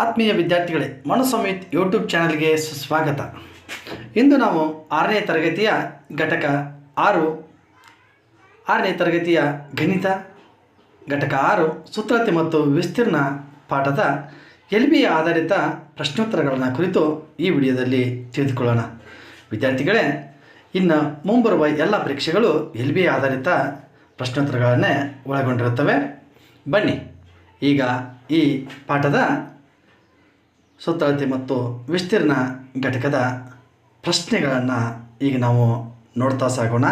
ಆತ್ಮೀಯ ವಿದ್ಯಾರ್ಥಿಗಳೇ ಮನುಸಂಹಿತ್ ಯೂಟ್ಯೂಬ್ ಚಾನಲ್ಗೆ ಸುಸ್ವಾಗತ. ಇಂದು ನಾವು ಆರನೇ ತರಗತಿಯ ಘಟಕ ಆರು, ಆರನೇ ತರಗತಿಯ ಗಣಿತ ಘಟಕ ಆರು ಸುತ್ರತೆ ಮತ್ತು ವಿಸ್ತೀರ್ಣ ಪಾಠದ ಎಲ್ ಬಿ ಆಧಾರಿತ ಪ್ರಶ್ನೋತ್ತರಗಳನ್ನು ಕುರಿತು ಈ ವಿಡಿಯೋದಲ್ಲಿ ತಿಳಿದುಕೊಳ್ಳೋಣ. ವಿದ್ಯಾರ್ಥಿಗಳೇ, ಇನ್ನು ಮುಂಬರುವ ಎಲ್ಲ ಪರೀಕ್ಷೆಗಳು ಎಲ್ ಬಿ ಆಧಾರಿತ ಪ್ರಶ್ನೋತ್ತರಗಳನ್ನೇ ಒಳಗೊಂಡಿರುತ್ತವೆ. ಬನ್ನಿ, ಈಗ ಈ ಪಾಠದ ಸುತ್ತಳತೆ ಮತ್ತು ವಿಸ್ತೀರ್ಣ ಘಟಕದ ಪ್ರಶ್ನೆಗಳನ್ನು ಈಗ ನಾವು ನೋಡ್ತಾ ಸಾಗೋಣ.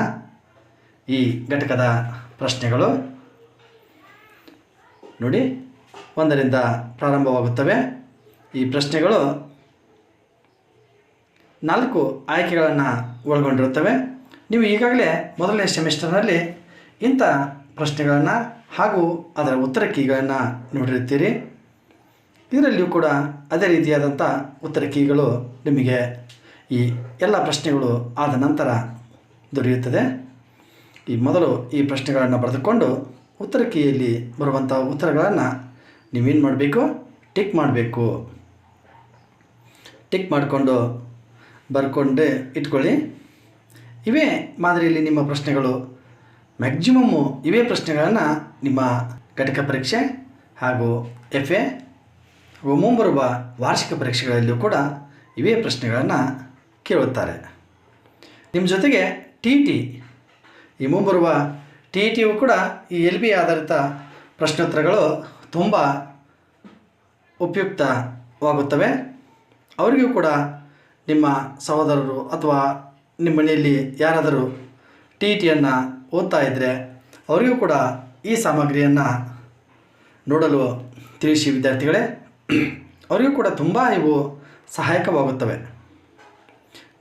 ಈ ಘಟಕದ ಪ್ರಶ್ನೆಗಳು ನೋಡಿ, ಒಂದರಿಂದ ಪ್ರಾರಂಭವಾಗುತ್ತವೆ. ಈ ಪ್ರಶ್ನೆಗಳು ನಾಲ್ಕು ಆಯ್ಕೆಗಳನ್ನು ಒಳಗೊಂಡಿರುತ್ತವೆ. ನೀವು ಈಗಾಗಲೇ ಮೊದಲನೇ ಸೆಮಿಸ್ಟರ್ನಲ್ಲಿ ಇಂಥ ಪ್ರಶ್ನೆಗಳನ್ನು ಹಾಗೂ ಅದರ ಉತ್ತರ ಕೀಗಳನ್ನು ನೋಡಿರುತ್ತೀರಿ. ಇದರಲ್ಲಿಯೂ ಕೂಡ ಅದೇ ರೀತಿಯಾದಂಥ ಉತ್ತರ ಕೀಗಳು ನಿಮಗೆ ಈ ಎಲ್ಲ ಪ್ರಶ್ನೆಗಳು ಆದ ನಂತರ ದೊರೆಯುತ್ತದೆ. ಈ ಮೊದಲು ಈ ಪ್ರಶ್ನೆಗಳನ್ನು ಬರೆದುಕೊಂಡು ಉತ್ತರ ಕೀಯಲ್ಲಿ ಬರುವಂಥ ಉತ್ತರಗಳನ್ನು ನೀವೇನು ಮಾಡಬೇಕು? ಟಿಕ್ ಮಾಡಬೇಕು. ಟಿಕ್ ಮಾಡಿಕೊಂಡು ಬರ್ಕೊಂಡು ಇಟ್ಕೊಳ್ಳಿ. ಇವೇ ಮಾದರಿಯಲ್ಲಿ ನಿಮ್ಮ ಪ್ರಶ್ನೆಗಳು ಮ್ಯಾಕ್ಸಿಮಮ್ಮು ಇವೇ ಪ್ರಶ್ನೆಗಳನ್ನು ನಿಮ್ಮ ಘಟಕ ಪರೀಕ್ಷೆ ಹಾಗೂ ಎಫ್ ಎ ಮುಂಬರುವ ವಾರ್ಷಿಕ ಪರೀಕ್ಷೆಗಳಲ್ಲಿಯೂ ಕೂಡ ಇವೇ ಪ್ರಶ್ನೆಗಳನ್ನು ಕೇಳುತ್ತಾರೆ. ನಿಮ್ಮ ಜೊತೆಗೆ ಟಿ ಟಿ, ಈ ಮುಂಬರುವ ಟಿ ಟಿಯು ಕೂಡ ಈ ಎಲ್ ಬಿ ಆಧಾರಿತ ಪ್ರಶ್ನೋತ್ತರಗಳು ತುಂಬ ಉಪಯುಕ್ತವಾಗುತ್ತವೆ. ಅವರಿಗೂ ಕೂಡ ನಿಮ್ಮ ಸಹೋದರರು ಅಥವಾ ನಿಮ್ಮ ಮನೆಯಲ್ಲಿ ಯಾರಾದರೂ ಟಿ ಟಿಯನ್ನು ಓದ್ತಾ ಇದ್ದರೆ ಅವರಿಗೂ ಕೂಡ ಈ ಸಾಮಗ್ರಿಯನ್ನು ನೋಡಲು ತಿಳಿಸಿ, ವಿದ್ಯಾರ್ಥಿಗಳೇ. ಅವರಿಗೂ ಕೂಡ ತುಂಬ ಇವು ಸಹಾಯಕವಾಗುತ್ತವೆ.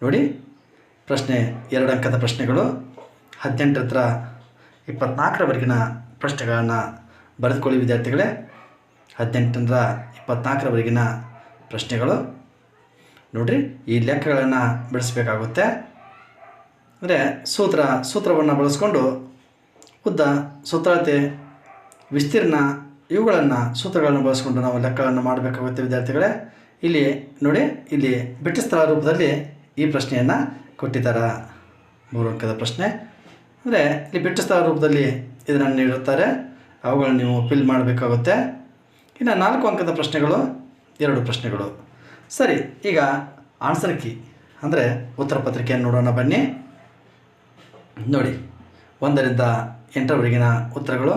ನೋಡಿ, ಪ್ರಶ್ನೆ ಎರಡು ಅಂಕದ ಪ್ರಶ್ನೆಗಳು. ಹದಿನೆಂಟರ ಇಪ್ಪತ್ನಾಲ್ಕರವರೆಗಿನ ಪ್ರಶ್ನೆಗಳನ್ನು ಬರೆದುಕೊಳ್ಳಿ ವಿದ್ಯಾರ್ಥಿಗಳೇ. ಹದಿನೆಂಟರ ಇಪ್ಪತ್ನಾಲ್ಕರವರೆಗಿನ ಪ್ರಶ್ನೆಗಳು. ನೋಡಿರಿ, ಈ ಲೆಕ್ಕಗಳನ್ನು ಬಿಡಿಸ್ಬೇಕಾಗುತ್ತೆ. ಅಂದರೆ ಸೂತ್ರ, ಸೂತ್ರವನ್ನು ಬಳಸ್ಕೊಂಡು ಉದ್ದ, ಸೂತ್ರತೆ, ವಿಸ್ತೀರ್ಣ ಇವುಗಳನ್ನು ಸೂತ್ರಗಳನ್ನು ಬಳಸ್ಕೊಂಡು ನಾವು ಲೆಕ್ಕಗಳನ್ನು ಮಾಡಬೇಕಾಗುತ್ತೆ ವಿದ್ಯಾರ್ಥಿಗಳೇ, ಇಲ್ಲಿ ನೋಡಿ, ಇಲ್ಲಿ ಬಿಟ್ಟ ಸ್ಥಳ ರೂಪದಲ್ಲಿ ಈ ಪ್ರಶ್ನೆಯನ್ನು ಕೊಟ್ಟಿದ್ದಾರೆ. ಮೂರು ಅಂಕದ ಪ್ರಶ್ನೆ. ಅಂದರೆ, ಇಲ್ಲಿ ಬಿಟ್ಟ ಸ್ಥಳ ರೂಪದಲ್ಲಿ ಇದನ್ನು ನೀಡುತ್ತಾರೆ ಅವುಗಳನ್ನು ನೀವು ಫಿಲ್ ಮಾಡಬೇಕಾಗುತ್ತೆ. ಇನ್ನು ನಾಲ್ಕು ಅಂಕದ ಪ್ರಶ್ನೆಗಳು, ಎರಡು ಪ್ರಶ್ನೆಗಳು. ಸರಿ, ಈಗ ಆನ್ಸರ್ ಕೀ ಅಂದರೆ ಉತ್ತರ ಪತ್ರಿಕೆಯನ್ನು ನೋಡೋಣ ಬನ್ನಿ. ನೋಡಿ, ಒಂದರಿಂದ ಎಂಟರವರೆಗಿನ ಉತ್ತರಗಳು.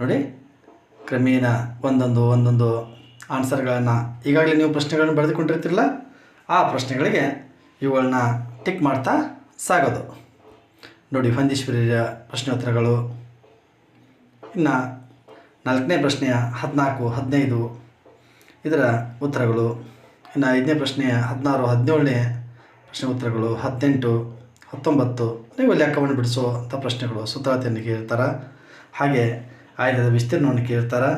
ನೋಡಿ ಕ್ರಮೇಣ ಒಂದೊಂದು ಒಂದೊಂದು ಆನ್ಸರ್ಗಳನ್ನು ಈಗಾಗಲೇ ನೀವು ಪ್ರಶ್ನೆಗಳನ್ನು ಬರೆದುಕೊಂಡಿರ್ತಿರಲ್ಲ, ಆ ಪ್ರಶ್ನೆಗಳಿಗೆ ಇವುಗಳನ್ನ ಟಿಕ್ ಮಾಡ್ತಾ ಸಾಗೋದು. ನೋಡಿ, ಹೊಂದೀಶ್ವರಿಯ ಪ್ರಶ್ನೋತ್ತರಗಳು. ಇನ್ನು ನಾಲ್ಕನೇ ಪ್ರಶ್ನೆಯ ಹದಿನಾಲ್ಕು, ಹದಿನೈದು ಇದರ ಉತ್ತರಗಳು. ಇನ್ನು ಐದನೇ ಪ್ರಶ್ನೆಯ ಹದಿನಾರು, ಹದಿನೇಳನೇ ಪ್ರಶ್ನೆ ಉತ್ತರಗಳು. ಹದಿನೆಂಟು, ಹತ್ತೊಂಬತ್ತು, ನೀವು ಲೆಕ್ಕವನ್ನು ಬಿಡಿಸುವಂಥ ಪ್ರಶ್ನೆಗಳು ಸುತ್ತಳತೆಯನ್ನು ಕೇಳ್ತಾರೆ. ಹಾಗೆ ಆಯ್ದ ವಿಸ್ತೀರ್ಣವನ್ನು ಕೇಳ್ತಾರೆ.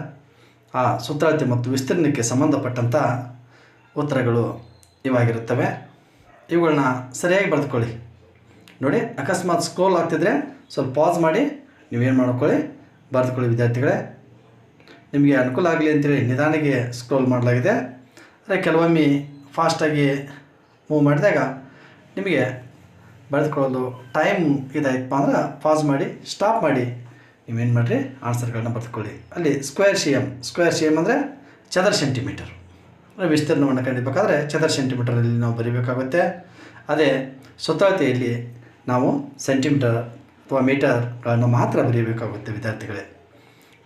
ಆ ಸೂತ್ರಾಳತೆ ಮತ್ತು ವಿಸ್ತೀರ್ಣಕ್ಕೆ ಸಂಬಂಧಪಟ್ಟಂಥ ಉತ್ತರಗಳು ಇವಾಗಿರುತ್ತವೆ. ಇವುಗಳನ್ನ ಸರಿಯಾಗಿ ಬರೆದುಕೊಳ್ಳಿ. ನೋಡಿ, ಅಕಸ್ಮಾತ್ ಸ್ಕ್ರೋಲ್ ಆಗ್ತಿದ್ರೆ ಸ್ವಲ್ಪ ಪಾಸ್ ಮಾಡಿ, ನೀವೇನು ಮಾಡ್ಕೊಳ್ಳಿ? ಬರೆದುಕೊಳ್ಳಿ, ವಿದ್ಯಾರ್ಥಿಗಳೇ. ನಿಮಗೆ ಅನುಕೂಲ ಆಗಲಿ ಅಂತೇಳಿ ನಿಧಾನಕ್ಕೆ ಸ್ಕ್ರೋಲ್ ಮಾಡಲಾಗಿದೆ. ಅಂದರೆ ಕೆಲವೊಮ್ಮೆ ಫಾಸ್ಟಾಗಿ ಮೂವ್ ಮಾಡಿದಾಗ ನಿಮಗೆ ಬರೆದುಕೊಳ್ಳಲು ಟೈಮ್ ಇದಾಯ್ತಪ್ಪ ಅಂದ್ರೆ ಪಾಸ್ ಮಾಡಿ ಸ್ಟಾಪ್ ಮಾಡಿ. ನೀವೇನು ಮಾಡಿರಿ? ಆನ್ಸರ್ಗಳನ್ನ ಬರೆದುಕೊಳ್ಳಿ. ಅಲ್ಲಿ square C M square C M ಅಂದರೆ ಚದರ ಸೆಂಟಿಮೀಟರ್ ಅಂದರೆ ವಿಸ್ತೀರ್ಣವನ್ನು ಕಂಡಿಬೇಕಾದ್ರೆ ಚದರ ಸೆಂಟಿಮೀಟರಲ್ಲಿ ನಾವು ಬರೀಬೇಕಾಗುತ್ತೆ. ಅದೇ ಸುತ್ತಳತೆಯಲ್ಲಿ ನಾವು ಸೆಂಟಿಮೀಟರ್ ಅಥವಾ ಮೀಟರ್ಗಳನ್ನು ಮಾತ್ರ ಬರೀಬೇಕಾಗುತ್ತೆ ವಿದ್ಯಾರ್ಥಿಗಳೇ.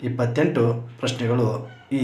ಇಪ್ಪತ್ತೆಂಟು ಪ್ರಶ್ನೆಗಳು ಈ